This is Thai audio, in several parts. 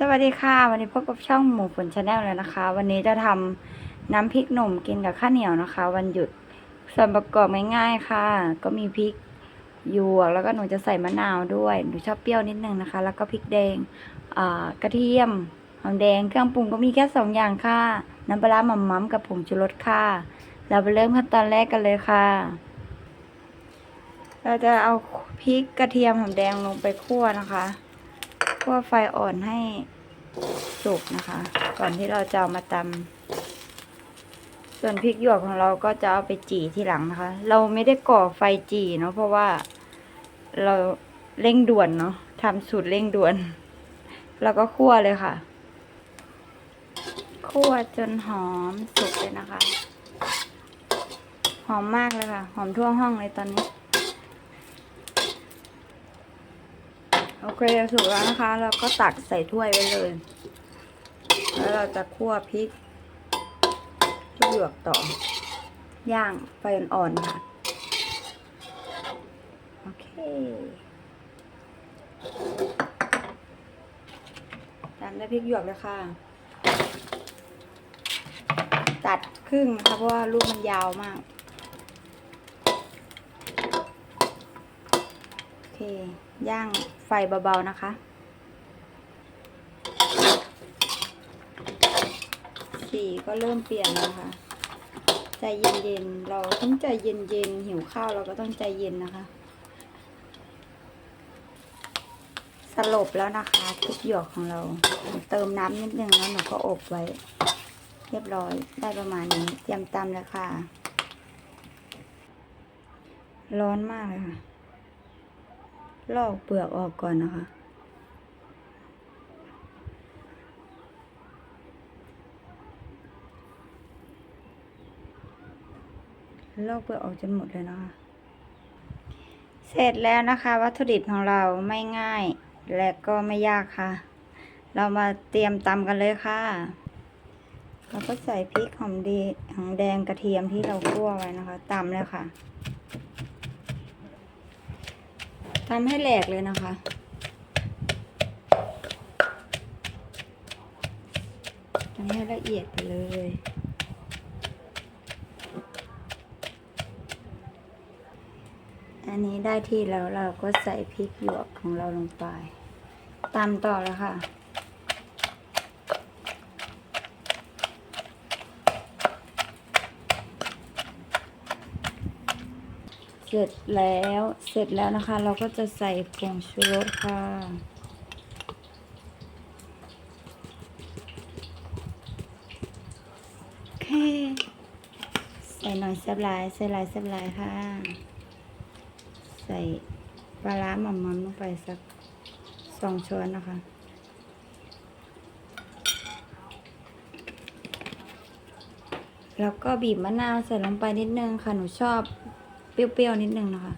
สวัสดีค่ะ วันนี้พบกับช่องหมูฝนชาแนลเลยนะคะ วันนี้จะทำน้ำพริกหนุ่มกินกับข้าวเหนียวนะคะ วันหยุดส่วนประกอบง่ายๆค่ะ ก็มีพริกหยวกแล้วก็หนูจะใส่มะนาวด้วยหนูชอบเปรี้ยวนิดนึงนะคะ แล้วก็พริกแดงกระเทียมหอมแดงเครื่องปรุงก็มีแค่สองอย่างค่ะ น้ำปลาหม่ำม้ำกับผงชูรสค่ะ เราไปเริ่มขั้นตอนแรกกันเลยค่ะ เราจะเอาพริกกระเทียมหอมแดงลงไปคั่วนะคะ คั่วไฟอ่อนให้สุกนะคะ ก่อนที่เราจะเอามาตำส่วนพริกหยวกของเราก็จะเอาไปจี่ที่หลังนะคะ เราไม่ได้ก่อไฟจี่เนาะเพราะว่าเราเร่งด่วนเนาะทำสูตรเร่งด่วน แล้วก็คั่วเลยค่ะ คั่วจนหอมสุกเลยนะคะ หอมมากเลยค่ะ หอมทั่วห้องเลยตอนนี้ โอเคถูกแล้วนะคะเราก็ตักใส่ถ้วยไว้เลย แล้วเราจะคั่วพริกพริกหยวกต่อย่างไฟอ่อนๆค่ะ โอเคตามด้วยพริกหยวกเลยค่ะ ตัดครึ่งนะคะเพราะว่าลูกมันยาวมาก โอเค ย่างไฟเบาๆนะคะ สีก็เริ่มเปลี่ยนแล้วค่ะใจเย็นๆ เราต้องใจเย็นๆ หิวข้าวเราก็ต้องใจเย็นนะคะ สลบแล้วนะคะทุกหยกของเรา เติมน้ำนิดนึงแล้วหนูก็อบไว้ เรียบร้อยได้ประมาณนี้ เตรียมตำเลยค่ะ ร้อนมากเลยค่ะ ลอกเปลือกออกก่อนนะคะ ลอกเปลือกออกจนหมดเลยนะคะ เสร็จแล้วนะคะ วัตถุดิบของเราไม่ง่ายและก็ไม่ยากค่ะ เรามาเตรียมตำกันเลยค่ะเราก็ใส่พริกหอมดีหอมแดงกระเทียมที่เราคั่วไว้นะคะตำเลยค่ะ ทำให้แหลกเลยนะคะ ทำให้ละเอียดไปเลย อันนี้ได้ที่แล้วเราก็ใส่พริกหยวกของเราลงไปตามต่อแล้วค่ะ สร็จแล้วเสร็จแล้วนะคะ เราก็จะใส่ผงชูรสค่ะ โอเค ใส่หน่อยแซ่บหลายใส่ลายแซ่บหลายค่ะ ใส่ปลาร้าหม่อมๆลงไปสักสองช้อนนะคะแล้วก็บีบมะนาวใส่ลงไปนิดนึงค่ะ หนูชอบ เปรี้ยวๆนิดนึงนะคะ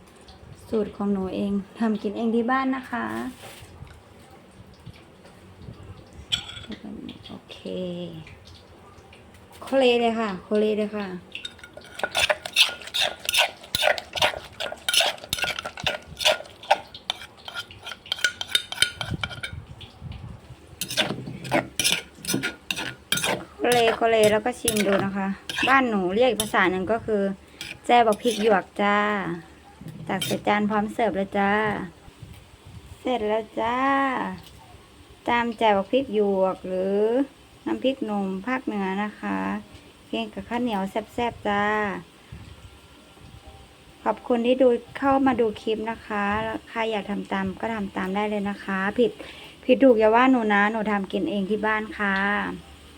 สูตรของหนูเองทำกินเองที่บ้านนะคะ โอเคโคเลเลยค่ะโคเลเลยค่ะโคเลโคเลแล้วก็ชิมดูนะคะ บ้านหนูเรียกอีกภาษาหนึ่งก็คือ แจ้บอกพริกหยวกจ้า ตักใส่จานพร้อมเสิร์ฟเลยจ้า เสร็จแล้วจ้า ตามแจ่วพริกหยวกหรือน้ำพริกหนุ่มภาคเหนือนะคะเกินกับข้าวเหนียวแซ่บๆจ้า ขอบคุณที่ดูเข้ามาดูคลิปนะคะใครอยากทำตามก็ทำตามได้เลยนะคะ ผิดผิดถูกอย่าว่าหนูนะ หนูทำกินเองที่บ้านค่ะ